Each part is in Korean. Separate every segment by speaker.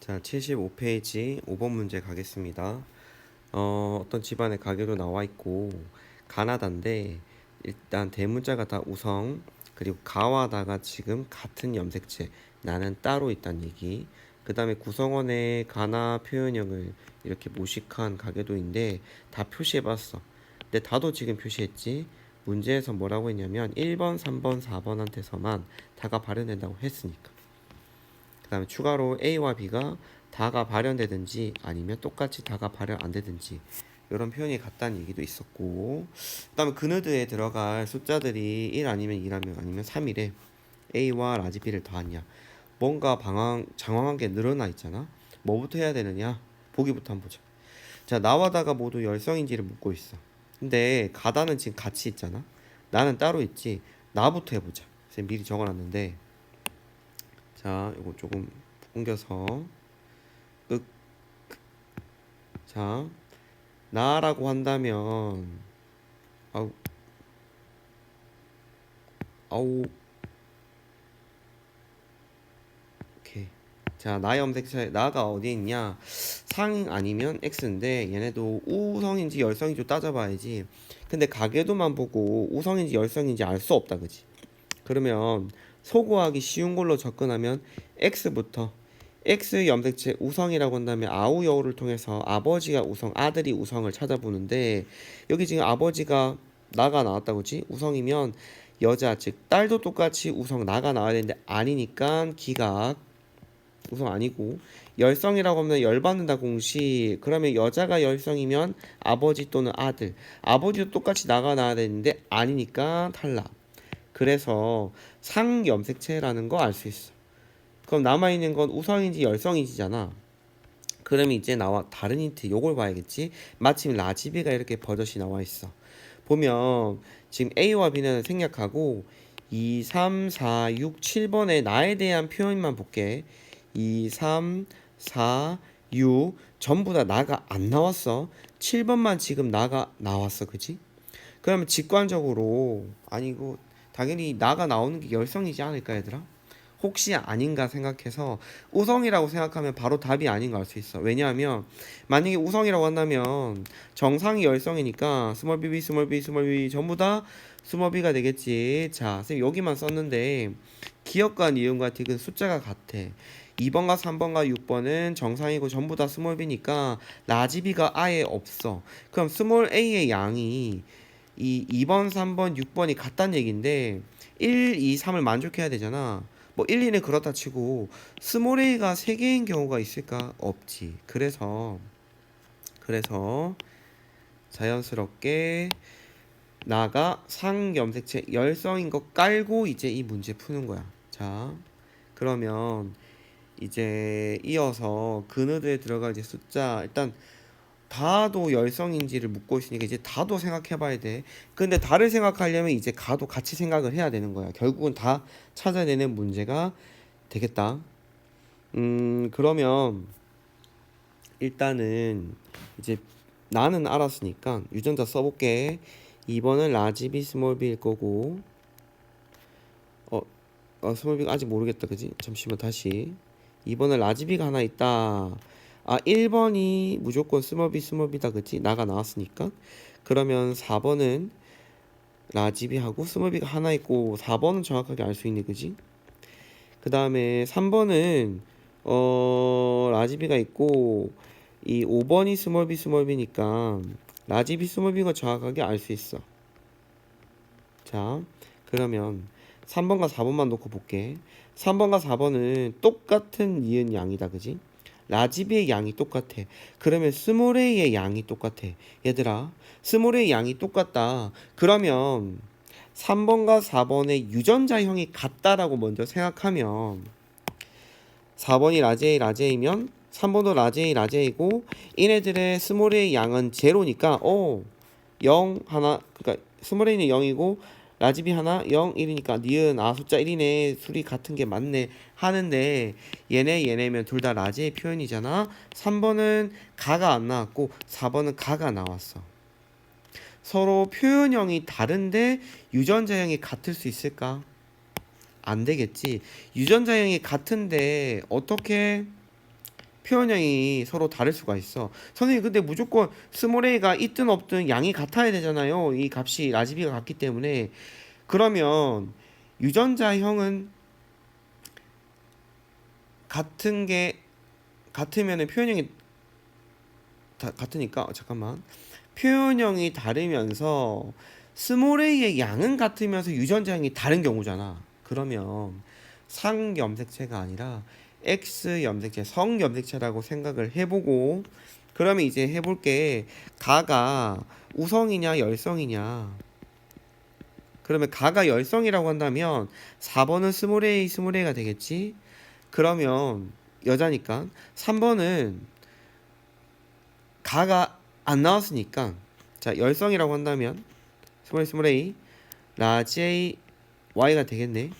Speaker 1: 자, 75페이지 5번 문제 가겠습니다. 어, 어떤 집안의 가게로 나와 있고 가나다인데 일단 대문자가 다 우성 그리고 가와 다가 지금 같은 염색체 나는 따로 있다는 얘기. 그 다음에 구성원의 가나 표현형을 이렇게 모식한 가계도인데 다 표시해봤어. 근데 다도 지금 표시했지. 문제에서 뭐라고 했냐면 1번, 3번, 4번한테서만 다가 발현된다고 했으니까. 그 다음에 추가로 A와 B가 다가 발현되든지 아니면 똑같이 다가 발현 안 되든지 이런 표현이 같다는 얘기도 있었고 그 다음에 그느드에 들어갈 숫자들이 1 아니면 2라면 아니면 3이래 A와 라지 B를 더하냐. 뭔가 방황, 장황한 게 늘어나 있잖아. 뭐부터 해야 되느냐? 보기부터 한번 보자. 자 나와 다가 모두 열성인지를 묻고 있어. 근데 가다는 지금 같이 있잖아. 나는 따로 있지. 나부터 해보자. 미리 적어놨는데 자, 이거 조금 옮겨서 윽. 자, 나라고 한다면 아우 아우. 자, 나의 염색체 나가 어디 있냐? 상 아니면 X인데 얘네도 우성인지 열성인지 따져봐야지. 근데 가계도만 보고 우성인지 열성인지 알 수 없다, 그지? 그러면 소구하기 쉬운 걸로 접근하면 x부터 x 염색체 우성이라고 한다면 아우 여우를 통해서 아버지가 우성, 아들이 우성을 찾아보는데 여기 지금 아버지가 나가 나왔다고 그지? 우성이면 여자 즉 딸도 똑같이 우성 나가 나와야 되는데 아니니까 기각 우성 아니고 열성이라고 하면 열받는다 공식. 그러면 여자가 열성이면 아버지 또는 아들. 아버지도 똑같이 나가 나와야 되는데 아니니까 탈락 그래서 상염색체라는 거 알 수 있어. 그럼 남아있는 건 우성인지 열성인지잖아. 그러면 이제 나와 다른 힌트 요걸 봐야겠지. 마침 라지비가 이렇게 버젓이 나와 있어. 보면 지금 A와 B는 생략하고 2, 3, 4, 6, 7번에 나에 대한 표현만 볼게. 2, 3, 4, 6 전부 다 나가 안 나왔어. 7번만 지금 나가 나왔어. 그지? 그러면 직관적으로 아니고 당연히 나가 나오는 게 열성이지 않을까 얘들아? 혹시 아닌가 생각해서 우성이라고 생각하면 바로 답이 아닌 거알수 있어. 왜냐하면 만약에 우성이라고 한다면 정상이 열성이니까 스몰 bb 스몰 b 스몰 b 전부 다 스몰 b가 되겠지. 자, 쌤 여기만 썼는데 기억과 니은과 딕은 숫자가 같아. 2번과 3번과 6번은 정상이고 전부 다 스몰 b니까 라지 b가 아예 없어. 그럼 스몰 a의 양이 이 2번, 3번, 6번이 같다는 얘기인데 1, 2, 3을 만족해야 되잖아. 뭐 1, 2는 그렇다 치고 스몰 a가 3개인 경우가 있을까? 없지. 그래서 그래서 자연스럽게 나가 상염색체 열성인 거 깔고 이제 이 문제 푸는 거야. 자, 그러면 이제 이어서 그느드에 들어갈 이제 숫자 일단 다도 열성인지를 묻고 있으니까 이제 다도 생각해봐야 돼. 근데 다를 생각하려면 이제 가도 같이 생각을 해야 되는 거야. 결국은 다 찾아내는 문제가 되겠다. 음, 그러면 일단은 이제 나는 알았으니까 유전자 써볼게. 2번은 라지비 스몰비일 거고 어, 어 스몰비가 아직 모르겠다 그지? 잠시만 다시 2번은 라지비가 하나 있다. 아 1번이 무조건 스몰비 스몰비다 그치? 나가 나왔으니까 그러면 4번은 라지비하고 스몰비가 하나 있고 4번은 정확하게 알 수 있네 그지? 그 다음에 3번은 어 라지비가 있고 이 5번이 스몰비 스몰비니까 라지비 스몰비가 정확하게 알 수 있어 자 그러면 3번과 4번만 놓고 볼게 3번과 4번은 똑같은 니은 양이다 그지? 라지비의 양이 똑같아. 그러면 스몰레이의 양이 똑같아. 얘들아, 스몰레이 양이 똑같다. 그러면 3번과 4번의 유전자형이 같다라고 먼저 생각하면 4번이 라제이 라제이면 3번도 라제이 라제이고 얘네들의 스몰레이 양은 제로니까 어, 0 하나 그러니까 스몰레이는 0이고 라지비 하나 0 1이니까 니은 아 숫자 1이네. 수리 같은 게 맞네. 하는데 얘네 얘네면 둘 다 라지의 표현이잖아. 3번은 가가 안 나왔고 4번은 가가 나왔어. 서로 표현형이 다른데 유전자형이 같을 수 있을까? 안 되겠지. 유전자형이 같은데 어떻게 표현형이 서로 다를 수가 있어. 선생님, 근데 무조건 스몰 a가 있든 없든 양이 같아야 되잖아요. 이 값이 라지비가 같기 때문에. 그러면 유전자형은 같은 게 같으면은 표현형이 다 같으니까 어, 잠깐만. 표현형이 다르면서 스몰 a의 양은 같으면서 유전자형이 다른 경우잖아. 그러면 상염색체가 아니라 X 염색체, 성 염색체라고 생각을 해보고 그러면 이제 해볼 게. 가가 우성이냐 열성이냐. 그러면 가가 열성이라고 한다면 4번은 스몰 a 스몰 a가 되겠지. 그러면 여자니까 3번은 가가 안 나왔으니까 자 열성이라고 한다면 스몰 a 스몰 a 라지 a y가 되겠네.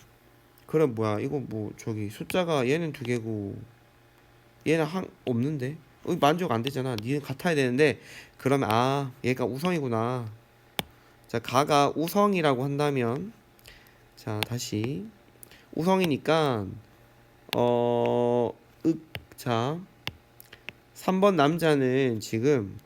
Speaker 1: 그럼 뭐야 이거 뭐 저기 숫자가 얘는 두 개고 얘는 한 없는데? 어, 만족 안 되잖아. 니는 같아야 되는데. 그러면 아 얘가 우성이구나. 자 가가 우성이라고 한다면 자 다시. 우성이니까 어윽자. 3번 남자는 지금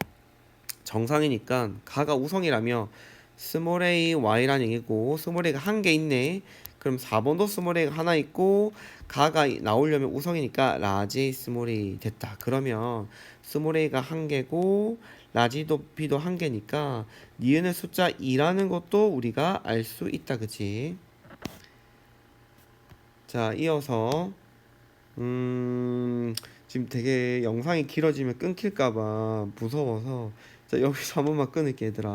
Speaker 1: 정상이니까 가가 우성이라며 스몰 a y라는 얘기고 스몰 a가 한 개 있네 그럼 4번도 스몰 a가 하나 있고 가가 나오려면 우성이니까 라지 A 스몰 a 됐다. 그러면 스몰 a가 한 개고 라지도 b도 한 개니까 니은의 숫자 2라는 것도 우리가 알 수 있다. 그치? 자, 이어서 음 지금 되게 영상이 길어지면 끊길까 봐 무서워서 자, 여기서 한 번만 끊을게 얘들아.